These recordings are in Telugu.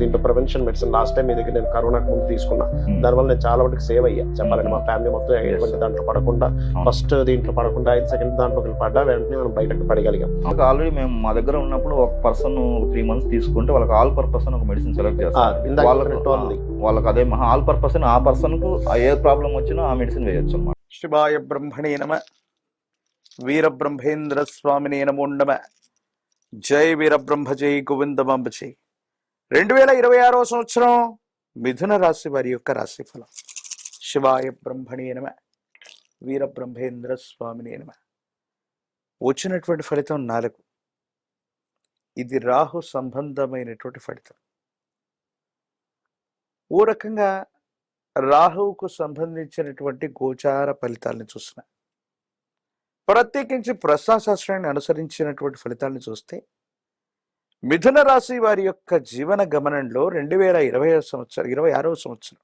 దీంట్లో ప్రివెన్షన్ మెడిసిన్ లాస్ట్ టైం మీ దగ్గర నేను కరోనాకు ముందు తీసుకున్నా. దానివల్ల నేను చాలా వరకు సేవ్ అయ్యా. చెప్పాలంటే మా ఫ్యామిలీ మొత్తం ఎటువంటి దాంట్లో పడకుండా ఫస్ట్ దీంట్లో పడకుండా ఐదు సెకండ్ దాంట్లో పడ్డా వెంటనే మనం బయటకు పడగలిగాం. ఆల్రెడీ మేము మా దగ్గర ఉన్నప్పుడు ఒక పర్సన్ త్రీ మంత్స్ తీసుకుంటే వాళ్ళకి ఆల్ పర్పస్ అని ఒక మెడిసిన్ సెలెక్ట్ ఇందాక వాళ్ళకు. వాళ్ళకి అదే ఆల్ పర్పస్ ఆ పర్సన్కు ఏ ప్రాబ్లం వచ్చినా ఆ మెడిసిన్ వేయొచ్చు అనమాట శివాయ బ్రహ్మణే నమ. వీరబ్రహ్మేంద్ర స్వామినే నమో నమ. జై వీరబ్రహ్మ జై గోవిందమాంబ జై రెండు వేల ఇరవై ఆరో సంవత్సరం మిథున రాశి వారి యొక్క రాశి ఫలం శివాయ బ్రహ్మణి నమ వీరబ్రహ్మేంద్ర స్వామిని నమ వచ్చినటువంటి ఫలితం నాలుగు. ఇది రాహు సంబంధమైనటువంటి ఫలితం. ఓ రకంగా రాహువుకు సంబంధించినటువంటి గోచార ఫలితాలను చూసిన ప్రత్యేకించి ప్రశ్నాశాస్త్రాన్ని అనుసరించినటువంటి ఫలితాలను చూస్తే మిథున రాశి వారి యొక్క జీవన గమనంలో రెండు వేల ఇరవై సంవత్సరం ఇరవై ఆరవ సంవత్సరం.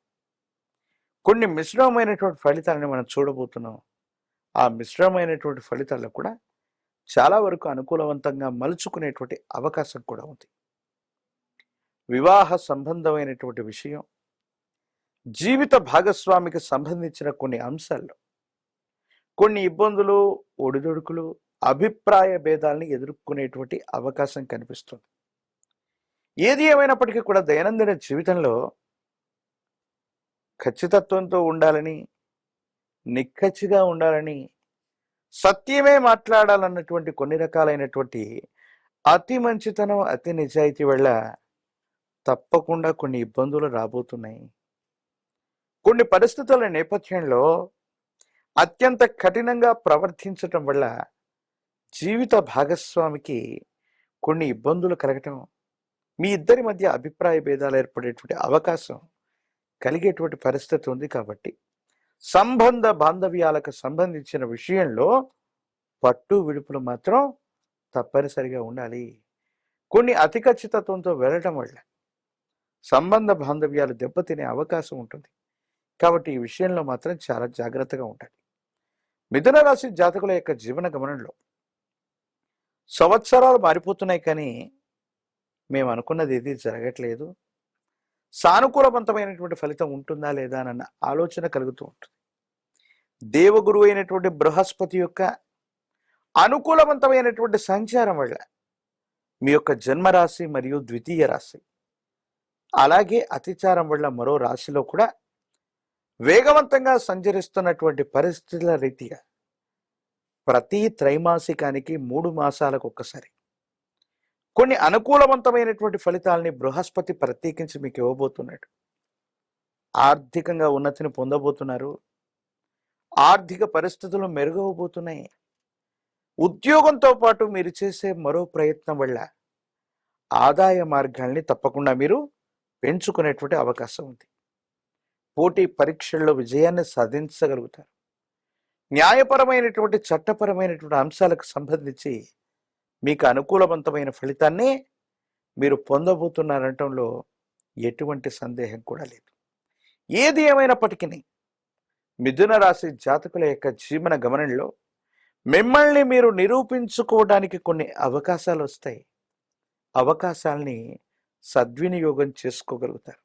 కొన్ని మిశ్రమమైనటువంటి ఫలితాలని మనం చూడబోతున్నాం. ఆ మిశ్రమమైనటువంటి ఫలితాల్లో కూడా చాలా వరకు అనుకూలవంతంగా మలుచుకునేటువంటి అవకాశం కూడా ఉంది. వివాహ సంబంధమైనటువంటి విషయం జీవిత భాగస్వామికి సంబంధించిన కొన్ని అంశాల్లో కొన్ని ఇబ్బందులు ఒడిదుడుకులు అభిప్రాయ భేదాలని ఎదుర్కొనేటువంటి అవకాశం కనిపిస్తుంది. ఏది ఏమైనప్పటికీ కూడా దైనందిన జీవితంలో ఖచ్చితత్వంతో ఉండాలని నిక్కచ్చిగా ఉండాలని సత్యమే మాట్లాడాలన్నటువంటి కొన్ని రకాలైనటువంటి అతి మంచితనం అతి నిజాయితీ వల్ల తప్పకుండా కొన్ని ఇబ్బందులు రాబోతున్నాయి. కొన్ని పరిస్థితుల నేపథ్యంలో అత్యంత కఠినంగా ప్రవర్తించటం వల్ల జీవిత భాగస్వామికి కొన్ని ఇబ్బందులు కలగటం మీ ఇద్దరి మధ్య అభిప్రాయ భేదాలు ఏర్పడేటువంటి అవకాశం కలిగేటువంటి పరిస్థితి ఉంది కాబట్టి సంబంధ బాంధవ్యాలకు సంబంధించిన విషయంలో పట్టు విడుపులు మాత్రం తప్పనిసరిగా ఉండాలి. కొన్ని అతి ఖచ్చితత్వంతో వెళ్ళటం వల్ల సంబంధ బాంధవ్యాలు దెబ్బతినే అవకాశం ఉంటుంది. కాబట్టి ఈ విషయంలో మాత్రం చాలా జాగ్రత్తగా ఉండాలి. మిథున రాశి జాతకుల యొక్క జీవన గమనంలో సంవత్సరాలు మారిపోతున్నాయి కానీ మేము అనుకున్నది ఏది జరగట్లేదు. సానుకూలవంతమైనటువంటి ఫలితం ఉంటుందా లేదా అన్న ఆలోచన కలుగుతూ ఉంటుంది. దేవగురు అయినటువంటి బృహస్పతి యొక్క అనుకూలవంతమైనటువంటి సంచారం వల్ల మీ యొక్క జన్మరాశి మరియు ద్వితీయ రాశి అలాగే అతిచారం వల్ల మరో రాశిలో కూడా వేగవంతంగా సంచరిస్తున్నటువంటి పరిస్థితుల రీతిగా ప్రతి త్రైమాసికానికి మూడు మాసాలకు ఒక్కసారి. కొన్ని అనుకూలవంతమైనటువంటి ఫలితాలని బృహస్పతి ప్రత్యేకించి మీకు ఇవ్వబోతున్నాడు. ఆర్థికంగా ఉన్నతిని పొందబోతున్నారు. ఆర్థిక పరిస్థితులు మెరుగవబోతున్నాయి. ఉద్యోగంతో పాటు మీరు చేసే మరో ప్రయత్నం వల్ల ఆదాయ మార్గాల్ని తప్పకుండా మీరు పెంచుకునేటువంటి అవకాశం ఉంది. పోటీ పరీక్షల్లో విజయాన్ని సాధించగలుగుతారు. న్యాయపరమైనటువంటి చట్టపరమైనటువంటి అంశాలకు సంబంధించి మీకు అనుకూలవంతమైన ఫలితాన్ని మీరు పొందబోతున్నారనటంలో ఎటువంటి సందేహం కూడా లేదు. ఏది ఏమైనప్పటికీ మిథున రాశి జాతకుల యొక్క జీవన గమనంలో మిమ్మల్ని మీరు నిరూపించుకోవడానికి కొన్ని అవకాశాలు వస్తాయి. అవకాశాలని సద్వినియోగం చేసుకోగలుగుతారు.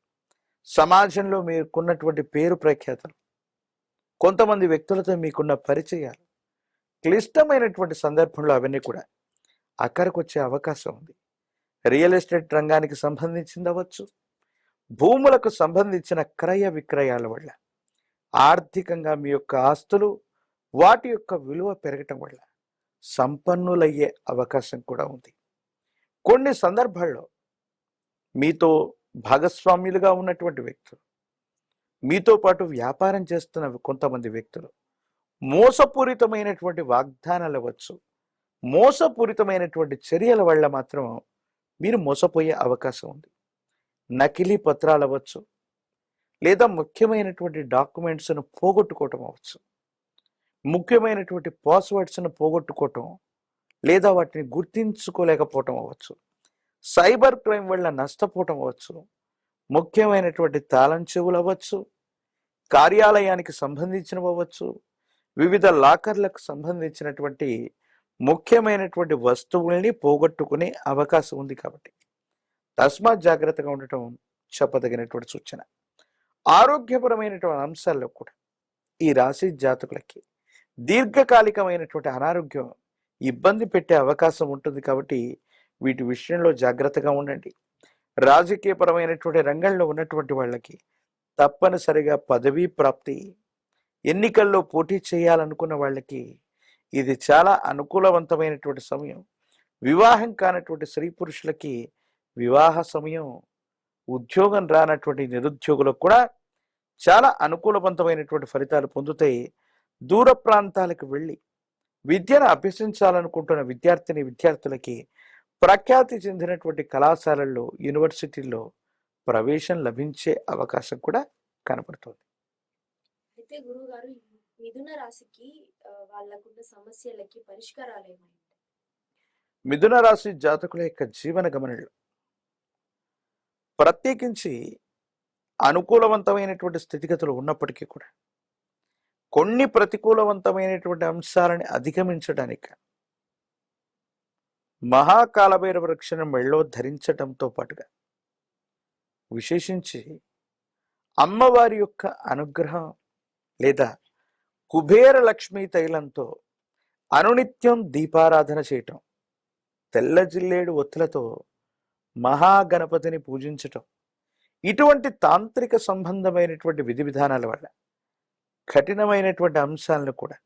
సమాజంలో మీకున్నటువంటి పేరు ప్రఖ్యాతలు కొంతమంది వ్యక్తులతో మీకున్న పరిచయాలు క్లిష్టమైనటువంటి సందర్భంలో అవన్నీ కూడా అక్కడికి వచ్చే అవకాశం ఉంది. రియల్ ఎస్టేట్ రంగానికి సంబంధించింది అవ్వచ్చు భూములకు సంబంధించిన క్రయ విక్రయాల వల్ల ఆర్థికంగా మీ యొక్క ఆస్తులు వాటి యొక్క విలువ పెరగటం వల్ల సంపన్నులయ్యే అవకాశం కూడా ఉంది. కొన్ని సందర్భాల్లో మీతో భాగస్వామ్యులుగా ఉన్నటువంటి వ్యక్తులు మీతో పాటు వ్యాపారం చేస్తున్న కొంతమంది వ్యక్తులు మోసపూరితమైనటువంటి వాగ్దానాలు అవ్వచ్చు. మోసపూరితమైనటువంటి చర్యల వల్ల మాత్రం మీరు మోసపోయే అవకాశం ఉంది. నకిలీ పత్రాలు అవ్వచ్చు లేదా ముఖ్యమైనటువంటి డాక్యుమెంట్స్ను పోగొట్టుకోవటం అవ్వచ్చు. ముఖ్యమైనటువంటి పాస్వర్డ్స్ను పోగొట్టుకోవటం లేదా వాటిని గుర్తించుకోలేకపోవటం అవ్వచ్చు. సైబర్ క్రైమ్ వల్ల నష్టపోవటం అవ్వచ్చు. ముఖ్యమైనటువంటి తాళం చెవులు అవ్వచ్చు. కార్యాలయానికి సంబంధించినవి వివిధ లాకర్లకు సంబంధించినటువంటి ముఖ్యమైనటువంటి వస్తువుల్ని పోగొట్టుకునే అవకాశం ఉంది కాబట్టి. తస్మాత్ జాగ్రత్తగా ఉండటం చెప్పదగినటువంటి సూచన. ఆరోగ్యపరమైనటువంటి అంశాల్లో కూడా ఈ రాశి జాతకులకి దీర్ఘకాలికమైనటువంటి అనారోగ్యం ఇబ్బంది పెట్టే అవకాశం ఉంటుంది కాబట్టి వీటి విషయంలో జాగ్రత్తగా ఉండండి. రాజకీయపరమైనటువంటి రంగంలో ఉన్నటువంటి వాళ్ళకి తప్పనిసరిగా పదవీ ప్రాప్తి ఎన్నికల్లో పోటీ చేయాలనుకున్న వాళ్ళకి ఇది చాలా అనుకూలవంతమైనటువంటి సమయం. వివాహం కానటువంటి స్త్రీ పురుషులకి వివాహ సమయం ఉద్యోగం రానటువంటి నిరుద్యోగులకు కూడా చాలా అనుకూలవంతమైనటువంటి ఫలితాలు పొందుతాయి. దూర ప్రాంతాలకు వెళ్ళి విద్యను అభ్యసించాలనుకుంటున్న విద్యార్థిని విద్యార్థులకి ప్రఖ్యాతి చెందినటువంటి కళాశాలల్లో యూనివర్సిటీల్లో ప్రవేశం లభించే అవకాశం కూడా కనబడుతుంది అయితే మిథున రాశికి వాళ్ళకున్న సమస్యలకి పరిష్కారాలు మిథున రాశి జాతకుల యొక్క జీవన గమనంలో. ప్రత్యేకించి అనుకూలవంతమైనటువంటి స్థితిగతులు ఉన్నప్పటికీ కూడా కొన్ని ప్రతికూలవంతమైనటువంటి అంశాలని అధిగమించడానికి మహాకాలభైరవ వృక్షను మెళ్ళో ధరించటంతో పాటుగా విశేషించి అమ్మవారి యొక్క అనుగ్రహం లేదా కుబేర లక్ష్మీ తైలంతో అనునిత్యం దీపారాధన చేయటం తెల్ల జిల్లేడు ఒత్తులతో మహాగణపతిని పూజించటం ఇటువంటి తాంత్రిక సంబంధమైనటువంటి విధి విధానాల వల్ల కఠినమైనటువంటి అంశాలను కూడా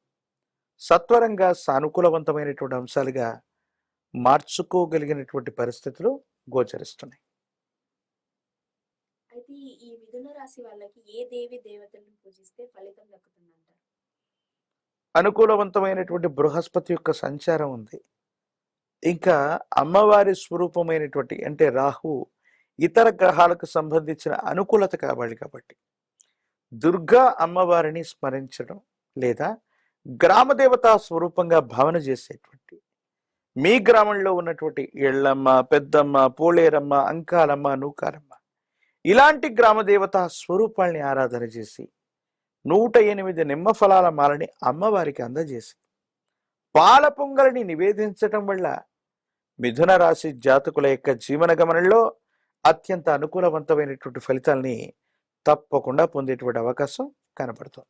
సత్వరంగా సానుకూలవంతమైనటువంటి అంశాలుగా మార్చుకోగలిగినటువంటి పరిస్థితులు గోచరిస్తున్నాయి అయితే ఈ- ఈ మిథున రాశి వాళ్ళకి ఏ దేవి దేవతలను పూజిస్తే ఫలితం దక్కుతుందంటారు? అనుకూలవంతమైనటువంటి బృహస్పతి యొక్క సంచారం ఉంది. ఇంకా అమ్మవారి స్వరూపమైనటువంటి అంటే రాహు ఇతర గ్రహాలకు సంబంధించిన అనుకూలత కావాలి కాబట్టి. దుర్గా అమ్మవారిని స్మరించడం లేదా గ్రామదేవతా స్వరూపంగా భావన చేసేటువంటి మీ గ్రామంలో ఉన్నటువంటి ఎళ్ళమ్మ పెద్దమ్మ పోలేరమ్మ అంకాలమ్మ నూకాలమ్మ ఇలాంటి గ్రామదేవత స్వరూపాల్ని ఆరాధన చేసి నూట ఎనిమిది నిమ్మ ఫలాల మాలని అమ్మవారికి అందజేసి పాల పొంగలిని నివేదించటం వల్ల మిథున రాశి జాతకుల యొక్క జీవన గమనంలో అత్యంత అనుకూలవంతమైనటువంటి ఫలితాల్ని తప్పకుండా పొందేటువంటి అవకాశం కనపడుతుంది.